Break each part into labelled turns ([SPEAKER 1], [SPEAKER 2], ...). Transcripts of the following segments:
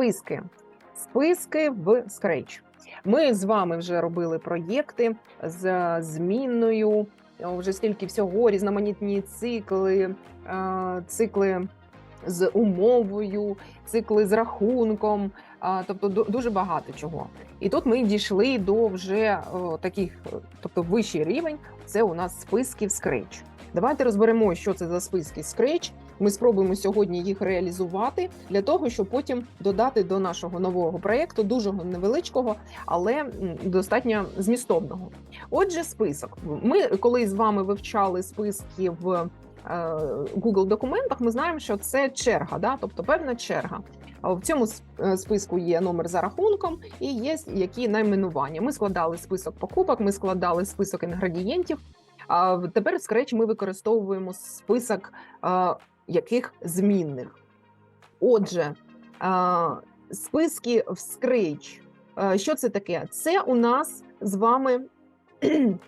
[SPEAKER 1] списки. Списки в Scratch. Ми з вами вже робили проєкти з змінною. о, Вже стільки всього, різноманітні цикли, е, цикли з умовою, цикли з рахунком, тобто дуже багато чого. І тут ми дійшли до вже таких, тобто вищий рівень. Це у нас списки в Scratch. Давайте розберемо, що це за списки Scratch. Ми спробуємо сьогодні їх реалізувати для того, щоб потім додати до нашого нового проєкту, дуже невеличкого, але достатньо змістовного. Отже, список. Ми коли з вами вивчали списки в е, Google документах, ми знаємо, що це черга, да? тобто певна черга. В цьому е, списку є номер за рахунком і є які найменування. Ми складали список покупок, ми складали список інгредієнтів. А тепер в Scratch ми використовуємо список е, яких змінних. Отже, списки в Scratch. Е, Що це таке? Це у нас з вами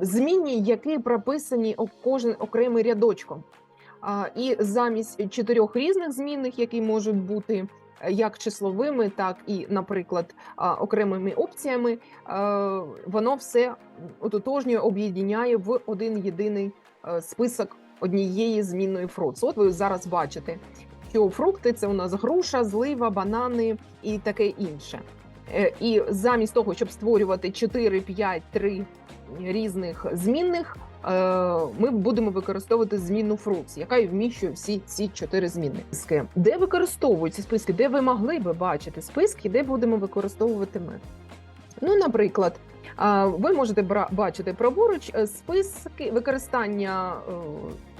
[SPEAKER 1] змінні, які прописані кожен окремий рядочком. І замість чотирьох різних змінних, які можуть бути е, як числовими, так і, наприклад, окремими опціями, е, воно все ототожнює, об'єднає в один єдиний е, список однієї змінної фрукт. От ви зараз бачите, що фрукти це у нас груша, злива, банани і таке інше. Е, І замість того, щоб створювати 4, 5, 3 різних змінних, е, ми будемо використовувати змінну фрукцію, яка і вміщує всі ці чотири. Списки. Де використовують ці списки? Де ви могли би бачити списки, де будемо використовувати ми? Ну, наприклад, ви можете бачити праворуч е, списки використання.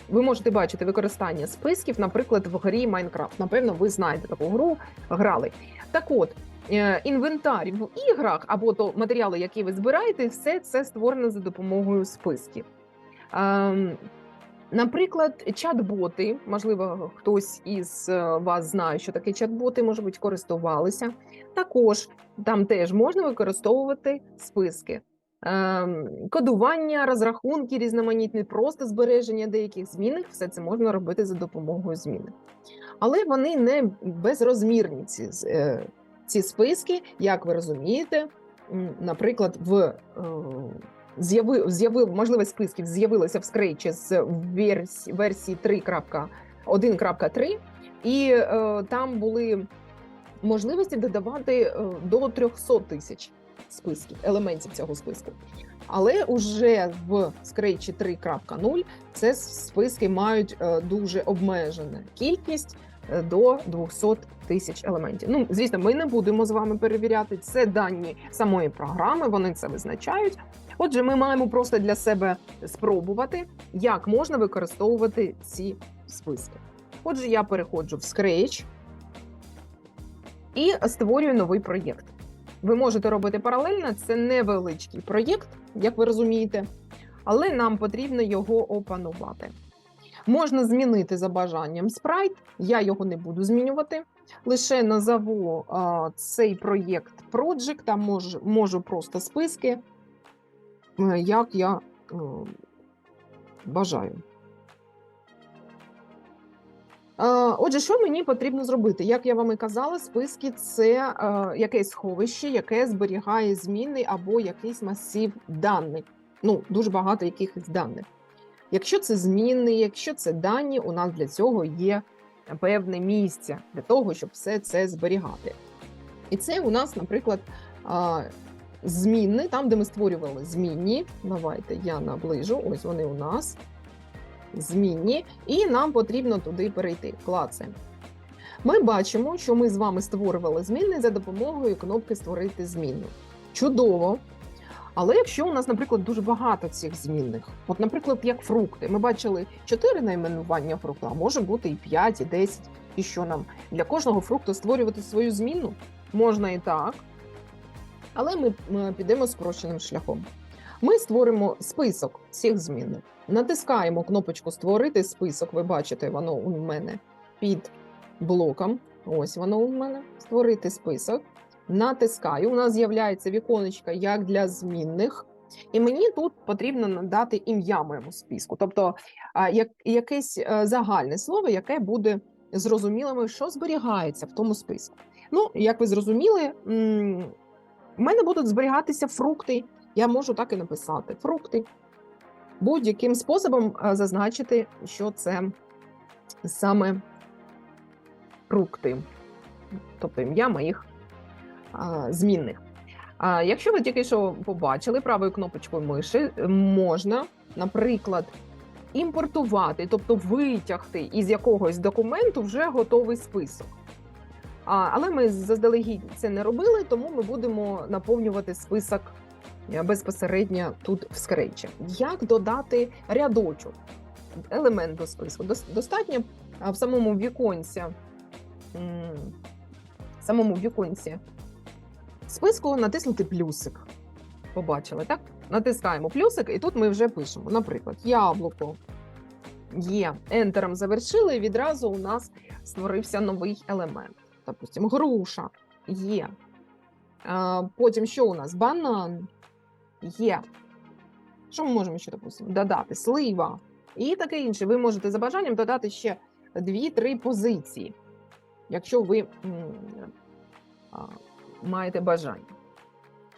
[SPEAKER 1] Ви можете бачити використання списків, наприклад, в грі Майнкрафт. Напевно, ви знаєте таку гру, грали. Так от, е, інвентар в іграх або то матеріали, які ви збираєте, все це створено за допомогою списків. Ем, Наприклад, чат-боти, можливо, хтось із е, вас знає, що таке чат-боти, може бути, користувалися. Також там теж можна використовувати списки. Ем, Кодування, розрахунки різноманітні, просто збереження деяких змінних, все це можна робити за допомогою зміни. Але вони не безрозмірні, ці, е, ці списки, як ви розумієте, наприклад, в е, з'яви, з'яви, можливість списків з'явилася в Scratch з версії, версії 3.1.3, і е, там були можливості додавати е, до 300 тисяч списків, елементів цього списку. Але уже в Scratch 3.0 це списки мають е, дуже обмежену кількість е, до 200 тисяч елементів. Ну, звісно, ми не будемо з вами перевіряти. Це дані самої програми, вони це визначають. Отже, ми маємо просто для себе спробувати, як можна використовувати ці списки. Отже, я переходжу в Scratch і створюю новий проєкт. Ви можете робити паралельно, це невеличкий проєкт, як ви розумієте, але нам потрібно його опанувати. Можна змінити за бажанням спрайт, я його не буду змінювати. Лише назову а, цей проєкт Project, там можу, можу просто списки, е, як я е, бажаю. Е, Отже, що мені потрібно зробити? Як я вам і казала, списки це е, якесь сховище, яке зберігає зміни або якийсь масив даних. Ну, дуже багато якихось даних. Якщо це зміни, якщо це дані, у нас для цього є певне місце для того, щоб все це зберігати. І це у нас, наприклад, а, змінни, там, де ми створювали змінні. Давайте я наближу. Ось вони у нас. Змінні, і нам потрібно туди перейти. Клацаємо. Ми бачимо, що ми з вами створювали зміни за допомогою кнопки Створити зміну. Чудово! Але якщо у нас, наприклад, дуже багато цих змінних, от, наприклад, як фрукти, ми бачили 4 найменування фрукту, а може бути і 5, і 10, і що нам для кожного фрукту створювати свою зміну? Можна і так. Але ми м, підемо спрощеним шляхом. Ми створимо список всіх змінних. Натискаємо кнопочку Створити список. Ви бачите, воно у мене під блоком. Ось воно у мене. Створити список. Натискаю. У нас з'являється віконечко як для змінних. І мені тут потрібно надати ім'я моєму списку, тобто як, якесь е, загальне слово, яке буде зрозумілими, що зберігається в тому списку. Ну, як ви зрозуміли, в мене будуть зберігатися фрукти. Я можу так і написати: фрукти. Будь-яким способом е, зазначити, що це саме фрукти, тобто ім'я моїх змінних. А, якщо ви тільки що побачили правою кнопочкою миші, можна, наприклад, імпортувати, тобто витягти із якогось документу вже готовий список. А, але ми заздалегідь це не робили, тому ми будемо наповнювати список безпосередньо тут в скречі. Як додати рядочок, елемент до списку? Достатньо в самому віконці, в самому віконці списку натиснути плюсик. Побачили, так? Натискаємо плюсик, і тут ми вже пишемо. Наприклад, яблуко є. Ентером завершили, і відразу у нас створився новий елемент. Допустимо, груша є. Потім що у нас? Банан є. Що ми можемо ще, допустимо, додати? Слива і таке інше. Ви можете за бажанням додати ще 2-3 позиції, якщо ви маєте бажання.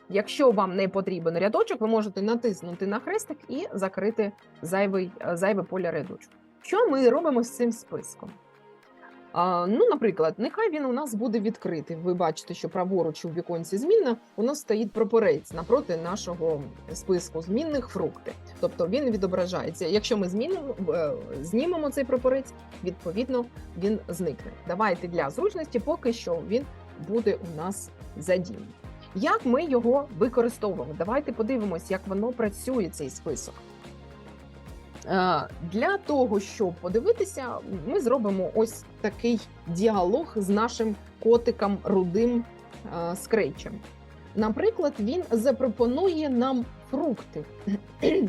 [SPEAKER 1] Якщо вам не потрібен рядочок, ви можете натиснути на хрестик і закрити зайвий, зайве поле рядочку. Що ми робимо з цим списком? Ну, наприклад, нехай він у нас буде відкритий. Ви бачите, що праворуч у віконці змінна у нас стоїть прапорець напроти нашого списку змінних фрукти. Тобто він відображається. Якщо ми змінимо, е, знімемо цей прапорець, відповідно він зникне. Давайте для зручності, поки що він буде у нас задіяний. Як ми його використовуємо? Давайте подивимось, як воно працює, цей список. Е, Для того, щоб подивитися, ми зробимо ось такий діалог з нашим котиком рудим е, скрейчем. Наприклад, він запропонує нам фрукти.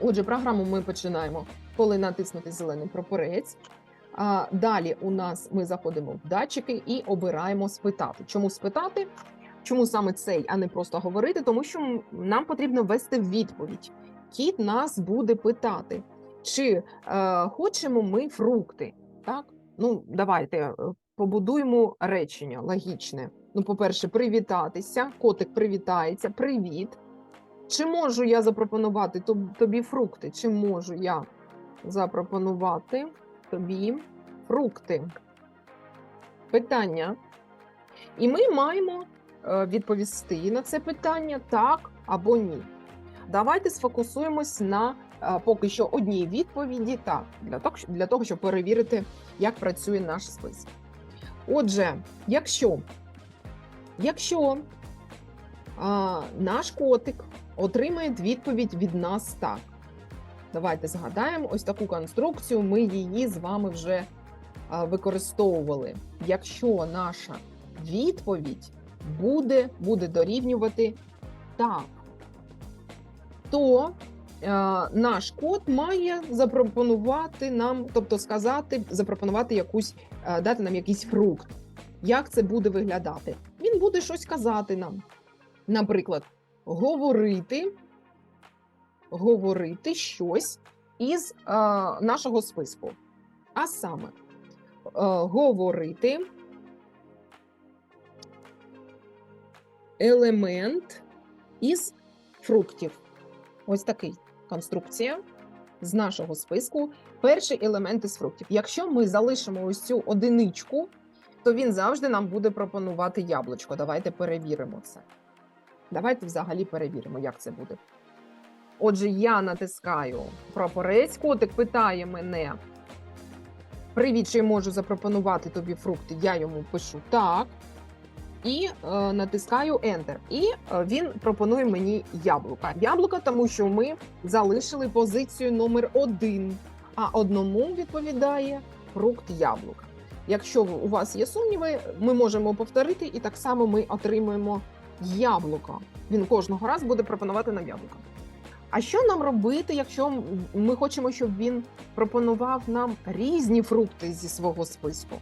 [SPEAKER 1] Отже, програму ми починаємо, коли натиснути зелений прапорець. А далі у нас ми заходимо в датчики і обираємо спитати. Чому спитати? Чому саме цей, а не просто говорити? Тому що нам потрібно ввести відповідь. Кіт нас буде питати, чи е, хочемо ми фрукти. Так? Ну, давайте е, побудуємо речення логічне. Ну, по-перше, привітатися. Котик привітається. Привіт. Чи можу я запропонувати тобі фрукти? Чи можу я запропонувати тобі фрукти? Питання. І ми маємо е, відповісти на це питання так або ні. Давайте сфокусуємось на е, поки що одній відповіді так, для того, для того, щоб перевірити, як працює наш список. Отже, якщо, якщо а, наш котик отримає відповідь від нас так. Давайте згадаємо ось таку конструкцію. Ми її з вами вже а, використовували. Якщо наша відповідь буде, буде дорівнювати так, то е, наш код має запропонувати нам, тобто сказати, запропонувати якусь, е, дати нам якийсь фрукт. Як це буде виглядати? Він буде щось казати нам. Наприклад, говорити, говорити щось із е, нашого списку. А саме говорити елемент із фруктів. Ось такий конструкція з нашого списку. Перший елемент із фруктів. Якщо ми залишимо ось цю одиничку, то він завжди нам буде пропонувати яблучко. Давайте перевіримо це. Давайте взагалі перевіримо, як це буде. Отже, я натискаю прапорець, котик питає мене. Привіт, чи можу запропонувати тобі фрукти? Я йому пишу так. І е, натискаю Enter. І е, він пропонує мені яблука. Яблука, тому що ми залишили позицію номер один, а одному відповідає фрукт яблука. Якщо у вас є сумніви, ми можемо повторити, і так само ми отримуємо яблуко. Він кожного разу буде пропонувати нам яблуко. А що нам робити, якщо ми хочемо, щоб він пропонував нам різні фрукти зі свого списку?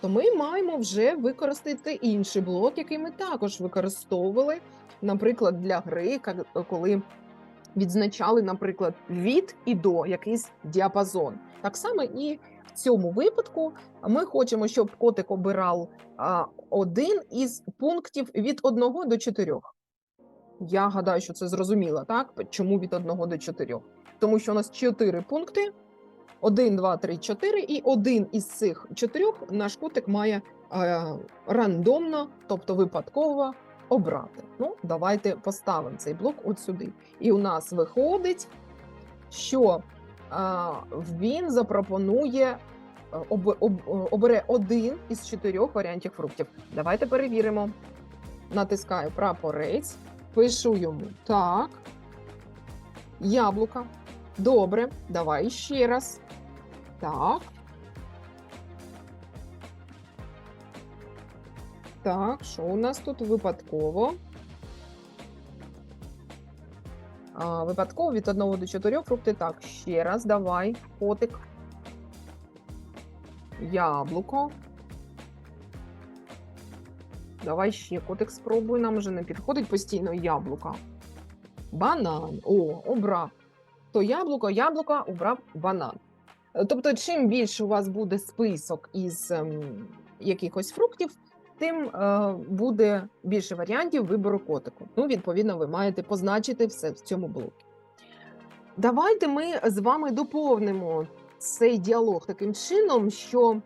[SPEAKER 1] То ми маємо вже використати інший блок, який ми також використовували, наприклад, для гри, коли відзначали, наприклад, від і до якийсь діапазон. Так само і в цьому випадку ми хочемо, щоб котик обирав один із пунктів від 1 до 4. Я гадаю, що це зрозуміло, так? Чому від 1 до 4? Тому що у нас 4 пункти: 1, 2, 3, 4, і один із цих чотирьох наш котик має е, рандомно, тобто випадково, обрати. Ну, давайте поставимо цей блок от сюди. І у нас виходить, що е, він запропонує. е, об- об- обере один із чотирьох варіантів фруктів. Давайте перевіримо. Натискаю прапорець, пишу йому так. Яблука. Добре, давай ще раз. Так. Так, що у нас тут випадково? А, випадково від 1 до 4 фрукти. Так, ще раз, давай, котик. Яблуко. Давай ще котик спробуй. Нам вже не підходить постійно яблука. Банан. О, обрав. То яблуко, яблуко, обрав банан. Тобто, чим більше у вас буде список із ем, якихось фруктів, тим е, буде більше варіантів вибору котику. Ну, відповідно, ви маєте позначити все в цьому блокі. Давайте ми з вами доповнимо цей діалог таким чином, що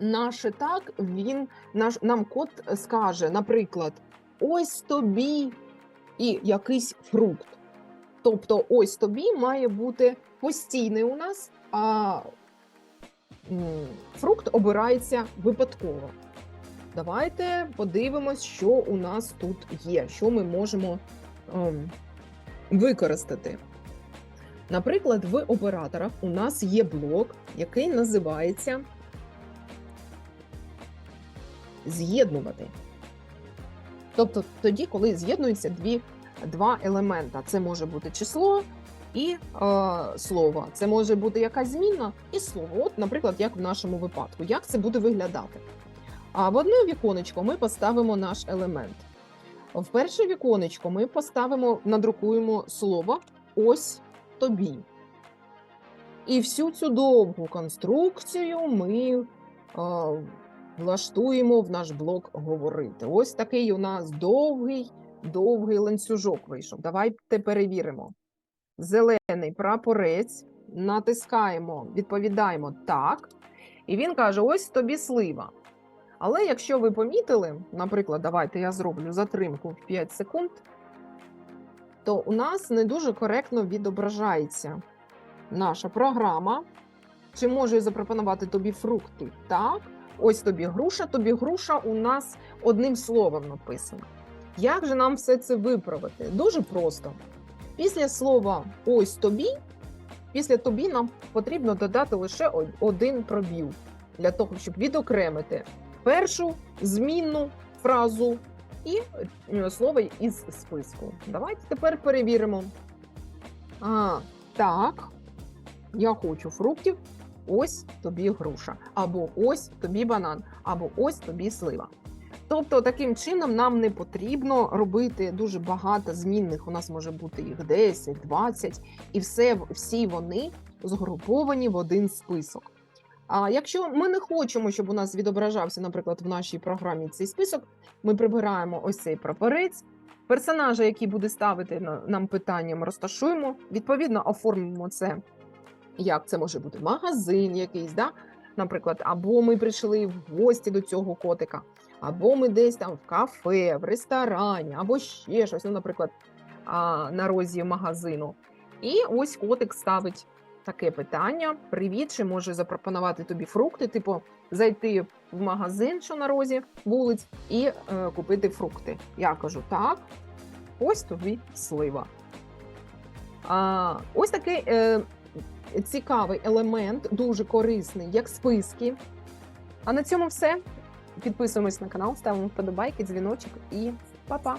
[SPEAKER 1] наше так він наш нам кот скаже, наприклад, ось тобі і якийсь фрукт. Тобто, ось тобі має бути постійний у нас, а фрукт обирається випадково. Давайте подивимось, що у нас тут є, що ми можемо ем, використати. Наприклад, в операторах у нас є блок, який називається з'єднувати. Тобто тоді, коли з'єднуються дві, два елемента. Це може бути число і е, слово. Це може бути якась змінна і слово. От, наприклад, як в нашому випадку. Як це буде виглядати? А в одне віконечко ми поставимо наш елемент. В перше віконечко ми поставимо, надрукуємо слово ось тобі. І всю цю довгу конструкцію ми е, влаштуємо в наш блок говорити. Ось такий у нас довгий, довгий ланцюжок вийшов. Давайте перевіримо. Зелений прапорець, натискаємо, відповідаємо так. І він каже: ось тобі слива. Але якщо ви помітили, наприклад, давайте я зроблю затримку в 5 секунд, то у нас не дуже коректно відображається наша програма. Чи можу я запропонувати тобі фрукти? Так. Ось тобі груша, тобі груша у нас одним словом написано. Як же нам все це виправити? Дуже просто. Після слова ось тобі, після тобі нам потрібно додати лише один пробіл для того, щоб відокремити першу змінну фразу і е, слово із списку. Давайте тепер перевіримо. А, так, я хочу фруктів. Ось тобі груша, або ось тобі банан, або ось тобі слива. Тобто, таким чином нам не потрібно робити дуже багато змінних. У нас може бути їх 10, 20, і все, всі вони згруповані в один список. А якщо ми не хочемо, щоб у нас відображався, наприклад, в нашій програмі цей список, ми прибираємо ось цей прапорець. Персонажа, який буде ставити на- нам питанням, розташуємо. Відповідно, оформимо це як це може бути магазин якийсь, да? наприклад, або ми прийшли в гості до цього котика, або ми десь там в кафе, в ресторані, або ще щось, ну, наприклад, на розі магазину. І ось котик ставить таке питання: Привіт, чи може запропонувати тобі фрукти? Типу, зайти в магазин, що на розі вулиць, і е, купити фрукти. Я кажу, так, ось тобі слива. А, ось такий е, цікавий елемент, дуже корисний, як списки. А на цьому все. Підписуємось на канал, ставимо вподобайки, дзвіночок і па-па!